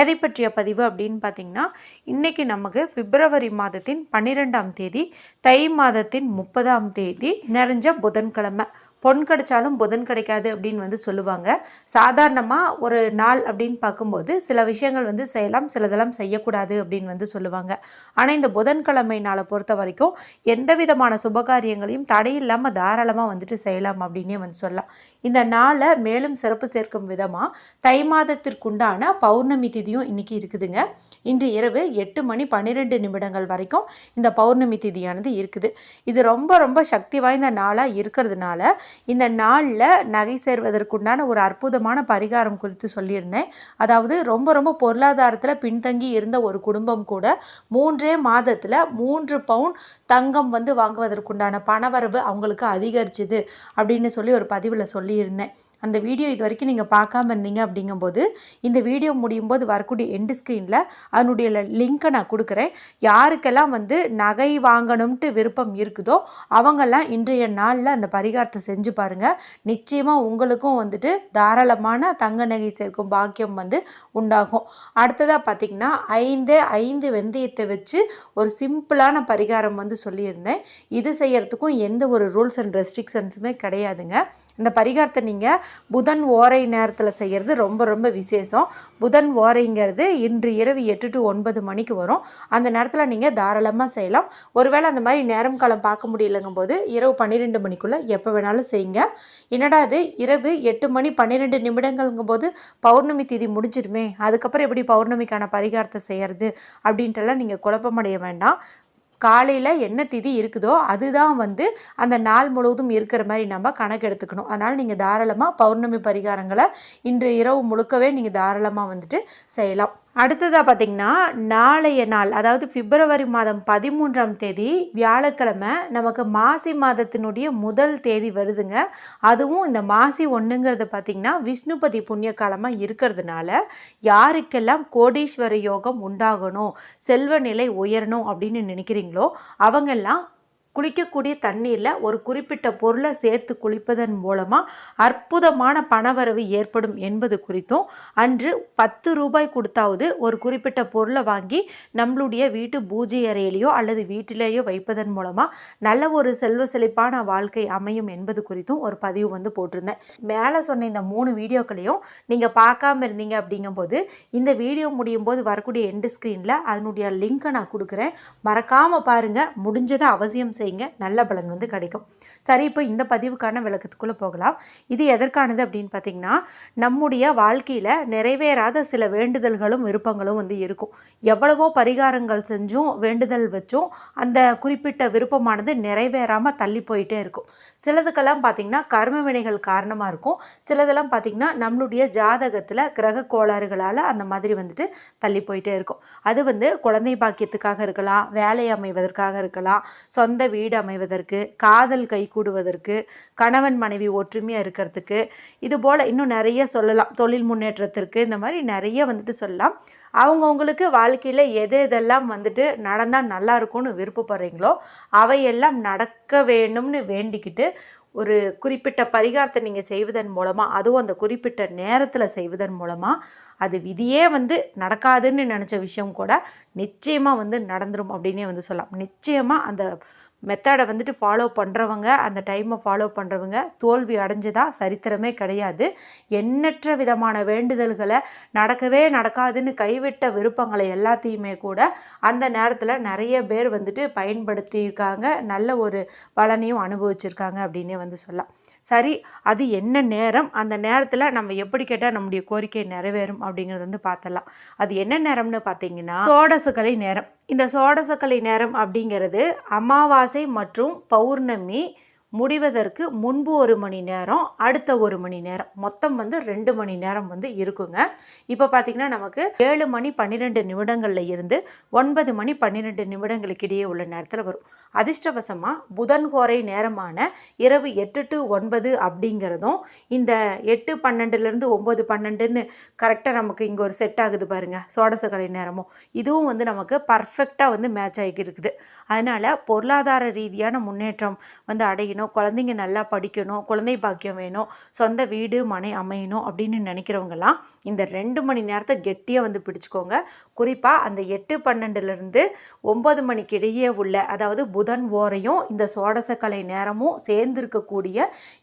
எதை பற்றிய பதிவு அப்படின்னு பார்த்தீங்கன்னா இன்றைக்கி நமக்கு பிப்ரவரி மாதத்தின் பன்னிரெண்டாம் தேதி தை மாதத்தின் முப்பதாம் தேதி நிறைஞ்ச புதன்கிழமை. பொன் கிடைச்சாலும் புதன் கிடைக்காது அப்படின்னு வந்து சொல்லுவாங்க. சாதாரணமாக ஒரு நாள் அப்படின்னு பார்க்கும்போது சில விஷயங்கள் வந்து செய்யலாம் சிலதெல்லாம் செய்யக்கூடாது அப்படின்னு வந்து சொல்லுவாங்க. ஆனால் இந்த புதன்கிழமை நாளை பொறுத்த வரைக்கும் எந்த விதமான சுபகாரியங்களையும் தடையில்லாமல் தாராளமாக வந்துட்டு செய்யலாம் அப்படின்னே வந்து சொல்லலாம். இந்த நாளை மேலும் சிறப்பு சேர்க்கும் விதமாக தை மாதத்திற்குண்டான பௌர்ணமி திதியும் இன்றைக்கி இருக்குதுங்க. இன்று இரவு எட்டு மணி பன்னிரெண்டு நிமிடங்கள் வரைக்கும் இந்த பௌர்ணமி திதியானது இருக்குது. இது ரொம்ப ரொம்ப சக்தி வாய்ந்த நாளாக இருக்கிறதுனால இந்த நாளில் நகை சேர்வதற்குண்டான ஒரு அற்புதமான பரிகாரம் குறித்து சொல்லியிருந்தேன். அதாவது ரொம்ப ரொம்ப பொருளாதாரத்தில் பின்தங்கி இருந்த ஒரு குடும்பம் கூட மூன்றே மாதத்தில் மூன்று பவுன் தங்கம் வந்து வாங்குவதற்குண்டான பணவரவு அவங்களுக்கு அதிகரிச்சுது அப்படின்னு சொல்லி ஒரு பதிவில் சொல்லி சொல்லியிருந்தேன் அந்த வீடியோ இது வரைக்கும் நீங்கள் பார்க்காம இருந்தீங்க அப்படிங்கும்போது இந்த வீடியோ முடியும் போது வரக்கூடிய எண்டு ஸ்க்ரீனில் அதனுடைய லிங்க்கை நான் கொடுக்குறேன். யாருக்கெல்லாம் வந்து நகை வாங்கணும்ட்டு விருப்பம் இருக்குதோ அவங்கெல்லாம் இன்றைய நாளில் அந்த பரிகாரத்தை செஞ்சு பாருங்கள் நிச்சயமாக உங்களுக்கும் வந்துட்டு தாராளமான தங்க நகை சேர்க்கும் பாக்கியம் வந்து உண்டாகும். அடுத்ததாக பார்த்திங்கன்னா ஐந்தே ஐந்து வெந்தயத்தை வச்சு ஒரு சிம்பிளான பரிகாரம் வந்து சொல்லியிருந்தேன். இது செய்யறதுக்கும் எந்த ஒரு ரூல்ஸ் அண்ட் ரெஸ்ட்ரிக்ஷன்ஸுமே கிடையாதுங்க. இந்த பரிகாரத்தை நீங்கள் புதன் ஓரை நேரத்தில் செய்கிறது ரொம்ப ரொம்ப விசேஷம். புதன் ஓரைங்கிறது இன்று இரவு எட்டு டு ஒன்பது மணிக்கு வரும். அந்த நேரத்தில் நீங்கள் தாராளமாக செய்யலாம். ஒருவேளை அந்த மாதிரி நேரம் காலம் பார்க்க முடியலங்கும் போது இரவு பன்னிரெண்டு மணிக்குள்ளே எப்போ வேணாலும் செய்யுங்க. என்னடா அது இரவு எட்டு மணி பன்னிரெண்டு நிமிடங்கள்ங்கும் போது பௌர்ணமி திதி முடிஞ்சிருமே. அதுக்கப்புறம் எப்படி பௌர்ணமிக்கான பரிகாரத்தை செய்கிறது அப்படின்ட்டுலாம் நீங்கள் குழப்பமடைய வேண்டாம். காலையில் என்ன திதி இருக்குதோ அதுதான் வந்து அந்த நாள் முழுவதும் இருக்கிற மாதிரி நம்ம கணக்கு எடுத்துக்கணும். அதனால் நீங்கள் தாராளமாக பௌர்ணமி பரிகாரங்களை இன்று இரவு முழுக்கவே நீங்கள் தாராளமாக வந்துட்டு செய்யலாம். அடுத்ததாக பார்த்திங்கன்னா நாளைய நாள் அதாவது பிப்ரவரி மாதம் பதிமூன்றாம் தேதி வியாழக்கிழமை நமக்கு மாசி மாதத்தினுடைய முதல் தேதி வருதுங்க. அதுவும் இந்த மாசி ஒன்றுங்கிறது பார்த்திங்கன்னா விஷ்ணுபதி புண்ணிய காலமாக இருக்கிறதுனால யாருக்கெல்லாம் கோடீஸ்வர யோகம் உண்டாகணும் செல்வ நிலை உயரணும் அப்படின்னு நினைக்கிறீங்களோ அவங்கெல்லாம் குளிக்கக்கூடிய தண்ணீரில் ஒரு குறிப்பிட்ட பொருளை சேர்த்து குளிப்பதன் மூலமாக அற்புதமான பணவரவு ஏற்படும் என்பது குறித்தும் அன்று பத்து ரூபாய் கொடுத்தாவது ஒரு குறிப்பிட்ட பொருளை வாங்கி நம்மளுடைய வீட்டு பூஜை அறையிலையோ அல்லது வீட்டிலேயோ வைப்பதன் மூலமாக நல்ல ஒரு செல்வ செழிப்பான வாழ்க்கை அமையும் என்பது குறித்தும் ஒரு பதிவு வந்து போட்டிருந்தேன். மேலே சொன்ன இந்த மூணு வீடியோக்களையும் நீங்கள் பார்க்காம இருந்தீங்க அப்படிங்கும்போது இந்த வீடியோ முடியும் போது வரக்கூடிய எண்டு ஸ்க்ரீனில் அதனுடைய லிங்க்கை நான் கொடுக்குறேன். மறக்காமல் பாருங்கள் முடிஞ்சதை அவசியம் செய்யுங்க நல்ல பலன் வந்து கிடைக்கும். சரி இப்போ இந்த பதிவுக்கான விளக்கத்துக்குள்ளே போகலாம். இது எதற்கானது அப்படின்னு பார்த்தீங்கன்னா நம்முடைய வாழ்க்கையில் நிறைவேறாத சில வேண்டுதல்களும் விருப்பங்களும் வந்து இருக்கும். எவ்வளவோ பரிகாரங்கள் செஞ்சும் வேண்டுதல் வச்சும் அந்த குறிப்பிட்ட விருப்பமானது நிறைவேறாமல் தள்ளி போயிட்டே இருக்கும். சிலதுக்கெல்லாம் பார்த்திங்கன்னா கர்ம வினைகள் காரணமாக இருக்கும். சிலதெல்லாம் பார்த்திங்கன்னா நம்மளுடைய ஜாதகத்தில் கிரக கோளாறுகளால் அந்த மாதிரி வந்துட்டு தள்ளி போயிட்டே இருக்கும். அது வந்து குழந்தை பாக்கியத்துக்காக இருக்கலாம் வேலை அமைவதற்காக இருக்கலாம் சொந்த வீடு அமைவதற்கு காதல் கைகூடுவதற்கு கணவன் மனைவி ஒற்றுமையாக இருக்கிறதுக்கு இது போல் இன்னும் நிறைய சொல்லலாம். தொழில் முன்னேற்றத்திற்கு இந்த மாதிரி நிறைய வந்துட்டு சொல்லலாம். அவங்கவுங்களுக்கு வாழ்க்கையில் எது எதெல்லாம் வந்துட்டு நடந்தால் நல்லா இருக்கும்னு விருப்பப்படுறீங்களோ அவையெல்லாம் நடக்க வேணும்னு வேண்டிக்கிட்டு ஒரு குறிப்பிட்ட பரிகாரத்தை நீங்கள் செய்வதன் மூலமாக அதுவும் அந்த குறிப்பிட்ட நேரத்தில் செய்வதன் மூலமாக அது விதியே வந்து நடக்காதுன்னு நினச்ச விஷயம் கூட நிச்சயமாக வந்து நடந்துடும் அப்படின்னே வந்து சொல்லலாம். நிச்சயமாக அந்த மெத்தடை வந்துட்டு ஃபாலோ பண்ணுறவங்க அந்த டைமை ஃபாலோ பண்ணுறவங்க தோல்வி அடைஞ்சதா சரித்திரமே கிடையாது. எண்ணற்ற விதமான வேண்டுதல்களை நடக்கவே நடக்காதுன்னு கைவிட்ட விருப்பங்களை எல்லாத்தையுமே கூட அந்த நேரத்தில் நிறைய பேர் வந்துட்டு பயன்படுத்தியிருக்காங்க. நல்ல ஒரு பலனையும் அனுபவிச்சிருக்காங்க அப்படின்னே வந்து சொல்லலாம். சரி அது என்ன நேரம்? அந்த நேரத்தில் நம்ம எப்படி கேட்டால் நம்முடைய கோரிக்கை நிறைவேறும் அப்படிங்கிறது வந்து பார்த்தலாம் அது என்ன நேரம்னு பார்த்தீங்கன்னா சோடசுக்கலை நேரம். இந்த சோடசக்கலை நேரம் அப்படிங்கிறது அமாவாசை மற்றும் பௌர்ணமி முடிவதற்கு முன்பு ஒரு மணி நேரம் அடுத்த ஒரு மணி நேரம். மொத்தம் வந்து ரெண்டு மணி நேரம் வந்து இருக்குங்க. இப்போ பார்த்திங்கன்னா நமக்கு ஏழு மணி பன்னிரெண்டு நிமிடங்களில் இருந்து ஒன்பது மணி பன்னிரெண்டு நிமிடங்களுக்கு இடையே உள்ள நேரத்தில் வரும். அதிர்ஷ்டவசமாக புதன் கோரை நேரமான இரவு எட்டு டு ஒன்பது அப்படிங்கிறதும் இந்த எட்டு பன்னெண்டுலேருந்து ஒம்பது பன்னெண்டுன்னு கரெக்டாக நமக்கு இங்கே ஒரு செட் ஆகுது பாருங்கள் சோடசக்கலை நேரமும். இதுவும் வந்து நமக்கு பர்ஃபெக்டாக வந்து மேட்ச் ஆகி இருக்குது அதனால் பொருளாதார ரீதியான முன்னேற்றம் வந்து அடையணும் குழந்தைங்க நல்லா படிக்கணும் குழந்தை பாக்கியம் வேணும் சொந்த வீடு மனை அமையணும் அப்படின்னு நினைக்கிறவங்கலாம் இந்த ரெண்டு மணி நேரத்தை கெட்டியாக வந்து பிடிச்சிக்கோங்க. குறிப்பாக அந்த எட்டு பன்னெண்டுலேருந்து ஒம்பது மணிக்கு இடையே உள்ள அதாவது புதன் ஓரையும் இந்த சோடசக்கலை நேரமும் சேர்ந்திருக்கக்கூடிய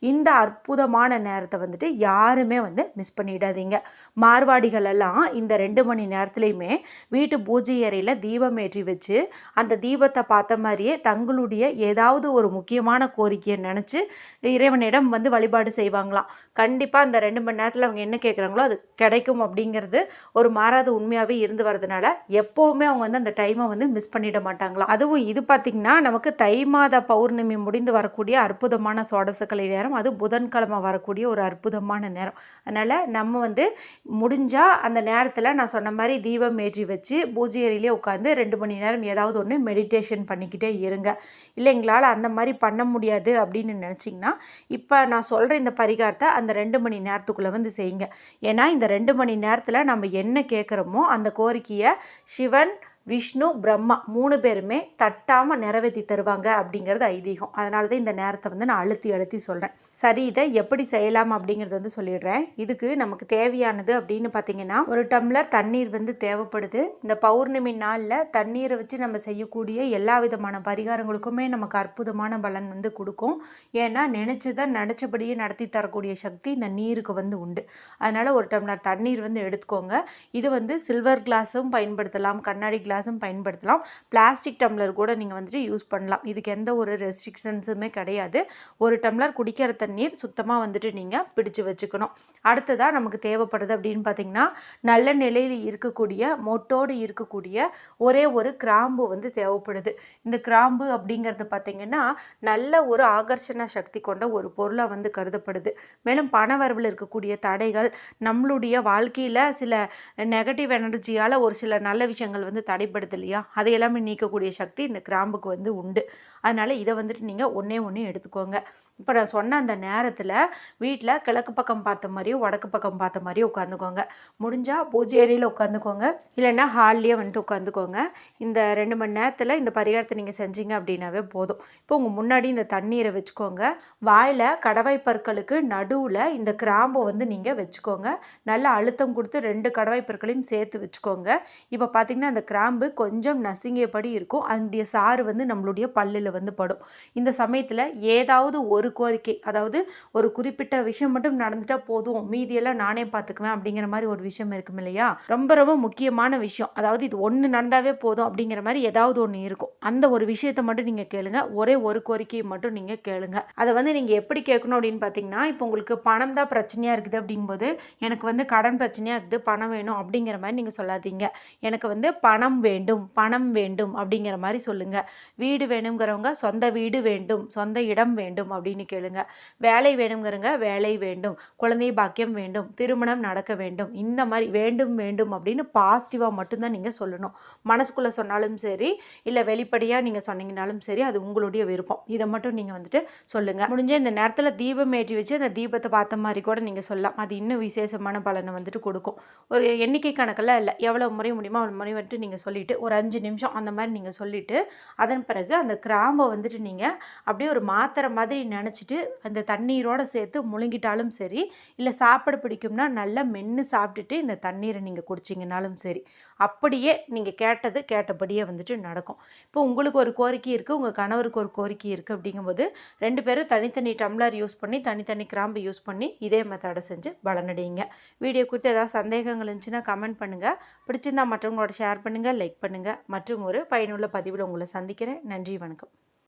இந்த அற்புதமான நேரத்தை வந்துட்டு யாருமே வந்து மிஸ் பண்ணிடாதீங்க. மார்வாடிகள் எல்லாம் இந்த ரெண்டு மணி நேரத்துலையுமே வீட்டு பூஜை அறையில் தீபம் ஏற்றி வச்சு அந்த தீபத்தை பார்த்த மாதிரியே தங்களுடைய ஏதாவது ஒரு முக்கியமான கோரிக்கையை நினச்சி இறைவனிடம் வந்து வழிபாடு செய்வாங்களாம். கண்டிப்பாக அந்த ரெண்டு மணி நேரத்தில் அவங்க என்ன கேட்குறாங்களோ அது கிடைக்கும் அப்படிங்கிறது ஒரு மாறாத உண்மையாகவே இருந்து வரதுனால எப்போவுமே அவங்க வந்து அந்த டைமை வந்து மிஸ் பண்ணிட மாட்டாங்களாம். அதுவும் இது பார்த்திங்கன்னா நமக்கு தை மாத பௌர்ணமி முடிந்து வரக்கூடிய அற்புதமான சோடசக்கலை நேரம் அது புதன்கிழமை வரக்கூடிய ஒரு அற்புதமான நேரம். அதனால் நம்ம வந்து முடிஞ்சால் அந்த நேரத்தில் நான் சொன்ன மாதிரி தீபம் ஏற்றி வச்சு பூஜை அறையிலே உட்காந்து ரெண்டு மணி நேரம் ஏதாவது ஒன்று மெடிடேஷன் பண்ணிக்கிட்டே இருங்க. இல்லை எங்களால் அந்த மாதிரி பண்ண முடியாது அப்படின்னு நினச்சிங்கன்னா இப்போ நான் சொல்கிற இந்த பரிகாரத்தை அந்த ரெண்டு மணி நேரத்துக்குள்ளே வந்து செய்யுங்க. ஏன்னா இந்த ரெண்டு மணி நேரத்தில் நம்ம என்ன கேட்குறோமோ அந்த கோரிக்கையை சிவன் விஷ்ணு பிரம்மா மூணு பேருமே தட்டாமல் நிறைவேற்றி தருவாங்க அப்படிங்கிறது ஐதீகம். அதனால தான் இந்த நேரத்தை வந்து நான் அழுத்தி அழுத்தி சொல்கிறேன் சரி இதை எப்படி செய்யலாம் அப்படிங்கிறது வந்து சொல்லிடுறேன். இதுக்கு நமக்கு தேவையானது அப்படின்னு பார்த்தீங்கன்னா ஒரு டம்ளர் தண்ணீர் வந்து தேவைப்படுது. இந்த பௌர்ணமி நாளில் தண்ணீரை வச்சு நம்ம செய்யக்கூடிய எல்லா விதமான பரிகாரங்களுக்குமே நமக்கு அற்புதமான பலன் வந்து கொடுக்கும். ஏன்னா நினச்சதை நினச்சபடியே நடத்தி தரக்கூடிய சக்தி இந்த நீருக்கு வந்து உண்டு. அதனால் ஒரு டம்ளர் தண்ணீர் வந்து எடுத்துக்கோங்க. இது வந்து சில்வர் கிளாஸும் பயன்படுத்தலாம். கண்ணாடி கிளாஸ் கிளாஸும் பயன்படுத்தலாம். பிளாஸ்டிக் டம்ளர் கூட நீங்கள் வந்துட்டு யூஸ் பண்ணலாம். இதுக்கு எந்த ஒரு ரெஸ்ட்ரிக்ஷன்ஸுமே கிடையாது. ஒரு டம்ளர் குடிக்கிற தண்ணீர் சுத்தமாக வந்துட்டு நீங்கள் பிடிச்சு வச்சுக்கணும். அடுத்ததாக நமக்கு தேவைப்படுது அப்படின்னு பார்த்தீங்கன்னா நல்ல நிலையில் இருக்கக்கூடிய மொட்டோடு இருக்கக்கூடிய ஒரே ஒரு கிராம்பு வந்து தேவைப்படுது. இந்த கிராம்பு அப்படிங்கிறது பார்த்திங்கன்னா நல்ல ஒரு ஆகர்ஷண சக்தி கொண்ட ஒரு பொருளாக வந்து கருதப்படுது. மேலும் பணவரவில் இருக்கக்கூடிய தடைகள் நம்மளுடைய வாழ்க்கையில் சில நெகட்டிவ் எனர்ஜியால் ஒரு சில நல்ல விஷயங்கள் வந்து தடை தடைப்படுது இல்லையா அதை எல்லாமே நீக்கக்கூடிய சக்தி இந்த கிராம்புக்கு வந்து உண்டு. அதனால் இதை வந்துட்டு நீங்கள் ஒன்றே ஒன்று எடுத்துக்கோங்க. இப்போ நான் சொன்ன அந்த நேரத்தில் வீட்டில் கிழக்கு பக்கம் பார்த்த மாதிரியும் வடக்கு பக்கம் பார்த்த மாதிரியும் உட்காந்துக்கோங்க. முடிஞ்சால் பூஜை ஏரியில் உட்காந்துக்கோங்க. இல்லைன்னா ஹால்லேயே வந்துட்டு உட்காந்துக்கோங்க. இந்த ரெண்டு மணி நேரத்தில் இந்த பரிகாரத்தை நீங்கள் செஞ்சீங்க அப்படின்னாவே போதும். இப்போ உங்கள் முன்னாடி இந்த தண்ணீரை வச்சுக்கோங்க. வாயில் கடவாய் பற்களுக்கு நடுவில் இந்த கிராம்பை வந்து நீங்கள் வச்சுக்கோங்க. நல்லா அழுத்தம் கொடுத்து ரெண்டு கடவாய் பற்களையும் சேர்த்து வச்சுக்கோங்க. இப்போ பார்த்திங்கன்னா அந்த கிராம்பு கொஞ்சம் நசுங்கியபடி இருக்கும். அதனுடைய சாறு வந்து நம்மளுடைய பல்லில் வந்து படும். இந்த சமயத்தில் ஏதாவது ஒரு ஒரு கோரிக்கை. அதாவது ஒரு குறிப்பிட்ட விஷயம் மட்டும் நடந்துட்டா போதும். மீதியெல்லாம் நானே பார்த்துக்குவேன் அப்படிங்கிற மாதிரி ஒரு விஷயம் இருக்கும் இல்லையா? ரொம்ப ரொம்ப முக்கியமான விஷயம். அதாவது இது ஒன்று நடந்தாவே போதும் அப்படிங்கிற மாதிரி ஏதாவது ஒன்று இருக்கும். அந்த ஒரு விஷயத்தை மட்டும் நீங்கள் கேளுங்க. ஒரே ஒரு கோரிக்கையை மட்டும் நீங்கள் கேளுங்க. அதை வந்து நீங்கள் எப்படி கேட்கணும் அப்படின்னு பார்த்தீங்கன்னா இப்போ உங்களுக்கு பணம் தான் பிரச்சனையாக இருக்குது அப்படிங்கும்போது எனக்கு வந்து கடன் பிரச்சனையாக இருக்குது பணம் வேணும் அப்படிங்கிற மாதிரி நீங்கள் சொல்லாதீங்க. எனக்கு வந்து பணம் வேண்டும் பணம் வேண்டும் அப்படிங்கிற மாதிரி சொல்லுங்கள் வீடு வேணுங்கிறவங்க சொந்த வீடு வேண்டும் சொந்த இடம் வேண்டும் அப்படின்னு கேளுங்க. வேலை வேணுங்கிறங்க வேலை வேண்டும். குழந்தை பாக்கியம் வேண்டும். திருமணம் நடக்க வேண்டும். இந்த மாதிரி வேண்டும் வேண்டும் அப்படின்னு பாசிட்டிவாக மட்டும்தான் நீங்கள் சொல்லணும். மனசுக்குள்ளே சொன்னாலும் சரி இல்லை வெளிப்படையாக நீங்கள் சொன்னீங்கனாலும் சரி அது உங்களுடைய விருப்பம். இதை மட்டும் நீங்கள் வந்துட்டு சொல்லுங்கள் முடிஞ்ச இந்த நேரத்தில் தீபம் ஏற்றி வச்சு அந்த தீபத்தை பார்த்த மாதிரி கூட நீங்கள் சொல்லலாம். அது இன்னும் விசேஷமான பலனை வந்துட்டு கொடுக்கும். ஒரு எண்ணிக்கை கணக்கெல்லாம் இல்லை. எவ்வளோ முறை முடியுமோ அவ்வளோ முறை வந்துட்டு நீங்கள் சொல்லிவிட்டு ஒரு அஞ்சு நிமிஷம் அந்த மாதிரி நீங்கள் சொல்லிவிட்டு அதன் பிறகு அந்த கிராம்பை வந்துட்டு நீங்கள் அப்படியே ஒரு மாத்திரை மாதிரி நினச்சிட்டு அந்த தண்ணீரோடு சேர்த்து முழுங்கிட்டாலும் சரி இல்லை சாப்பிட பிடிக்கும்னா நல்லா மென்று சாப்பிட்டுட்டு இந்த தண்ணீரை நீங்கள் குடிச்சிங்கனாலும் சரி அப்படியே நீங்கள் கேட்டது கேட்டபடியே வந்துட்டு நடக்கும். இப்போ உங்களுக்கு ஒரு கோரிக்கை இருக்குது உங்கள் கணவருக்கு ஒரு கோரிக்கை இருக்குது அப்படிங்கும்போது ரெண்டு பேரும் தனித்தனி டம்ளர் யூஸ் பண்ணி தனித்தனி கிராம்பு யூஸ் பண்ணி இதே மெத்தடை செஞ்சு பலனடையுங்க வீடியோ குறித்து ஏதாவது சந்தேகங்கள் இருந்துச்சுன்னா கமெண்ட் பண்ணுங்கள் பிடிச்சிருந்தா மற்றவங்களோட ஷேர் பண்ணுங்கள் லைக் பண்ணுங்கள் மற்றும் ஒரு பயனுள்ள பதிவில் உங்களை சந்திக்கிறேன். நன்றி வணக்கம்.